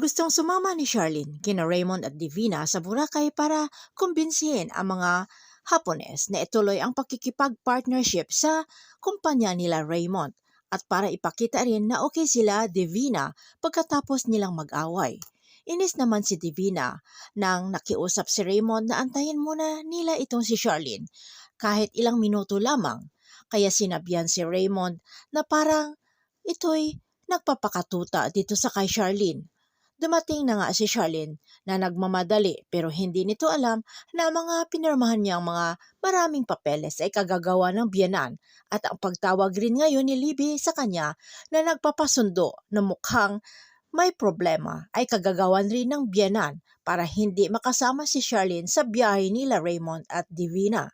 Gustong sumama ni Charlene kina Raymond at Divina sa Boracay para kumbinsihin ang mga Hapones na ituloy ang pakikipag-partnership sa kumpanya nila Raymond at para ipakita rin na okay sila Divina pagkatapos nilang mag-away. Inis naman si Divina nang nakiusap si Raymond na antayin muna nila itong si Charlene kahit ilang minuto lamang. Kaya sinabihan si Raymond na parang ito'y nagpapakatuta dito sa kay Charlene. Dumating na nga si Charlene na nagmamadali pero hindi nito alam na mga pinirmahan niyang mga maraming papeles ay kagagawa ng biyanan at ang pagtawag rin ngayon ni Libby sa kanya na nagpapasundo na mukhang may problema ay kagagawan rin ng biyanan para hindi makasama si Charlene sa biyahe nila Raymond at Divina.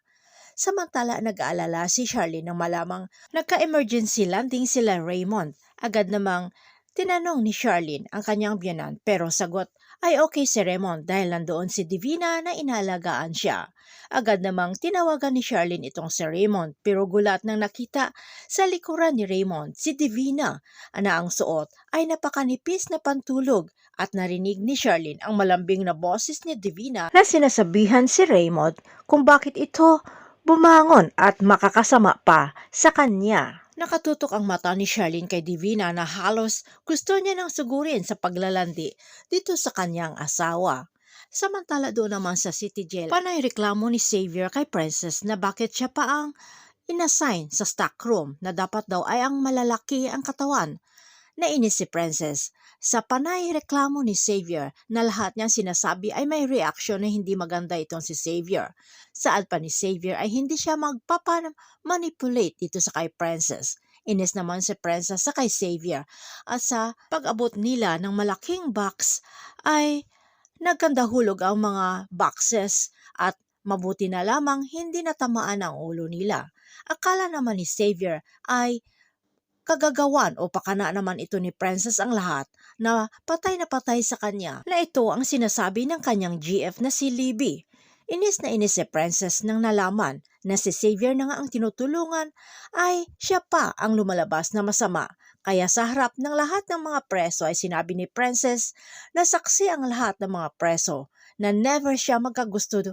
Samantala nag-aalala si Charlene nang malamang nagka-emergency landing sila Raymond. Agad namang tinanong ni Charlene ang kanyang biyanan pero sagot ay okay si Raymond dahil nandoon si Divina na inalagaan siya. Agad namang tinawagan ni Charlene itong si Raymond pero gulat nang nakita sa likuran ni Raymond si Divina na ang suot ay napakanipis na pantulog at narinig ni Charlene ang malambing na boses ni Divina na sinasabihan si Raymond kung bakit ito bumangon at makakasama pa sa kanya. Nakatutok ang mata ni Charlene kay Divina na halos gusto niya nang sugurin sa paglalandi dito sa kanyang asawa. Samantala doon naman sa City Jail, panay reklamo ni Xavier kay Princess na bakit siya pa ang inassign sa stock room na dapat daw ay ang malalaki ang katawan. Nainis si Princess sa panay reklamo ni Xavier na lahat niyang sinasabi ay may reaksyon na hindi maganda itong si Xavier. Saad pa ni Xavier ay hindi siya magpapamanipulate dito sa kay Princess. Inis naman si Princess sa kay Xavier at sa pag-abot nila ng malaking box ay nagkandahulog ang mga boxes at mabuti na lamang hindi natamaan ang ulo nila. Akala naman ni Xavier ay kagagawan o pakana naman ito ni Princess ang lahat na patay na patay sa kanya na ito ang sinasabi ng kanyang GF na si Libby. Inis na inis si Princess nang nalaman na si Xavier na nga ang tinutulungan ay siya pa ang lumalabas na masama. Kaya sa harap ng lahat ng mga preso ay sinabi ni Princess na saksi ang lahat ng mga preso na never siya magkagusto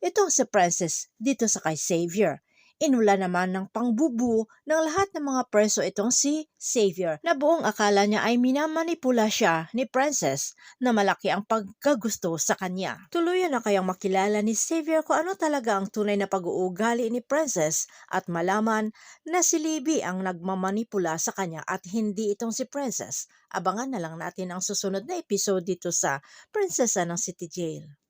itong si Princess dito sa kay Xavier. Inula naman ng pangbubu ng lahat ng mga preso itong si Xavier na buong akala niya ay minamanipula siya ni Princess na malaki ang pagkagusto sa kanya. Tuluyan na kayang makilala ni Xavier kung ano talaga ang tunay na pag-uugali ni Princess at malaman na si Libby ang nagmamanipula sa kanya at hindi itong si Princess. Abangan na lang natin ang susunod na episode dito sa Prinsesa ng City Jail.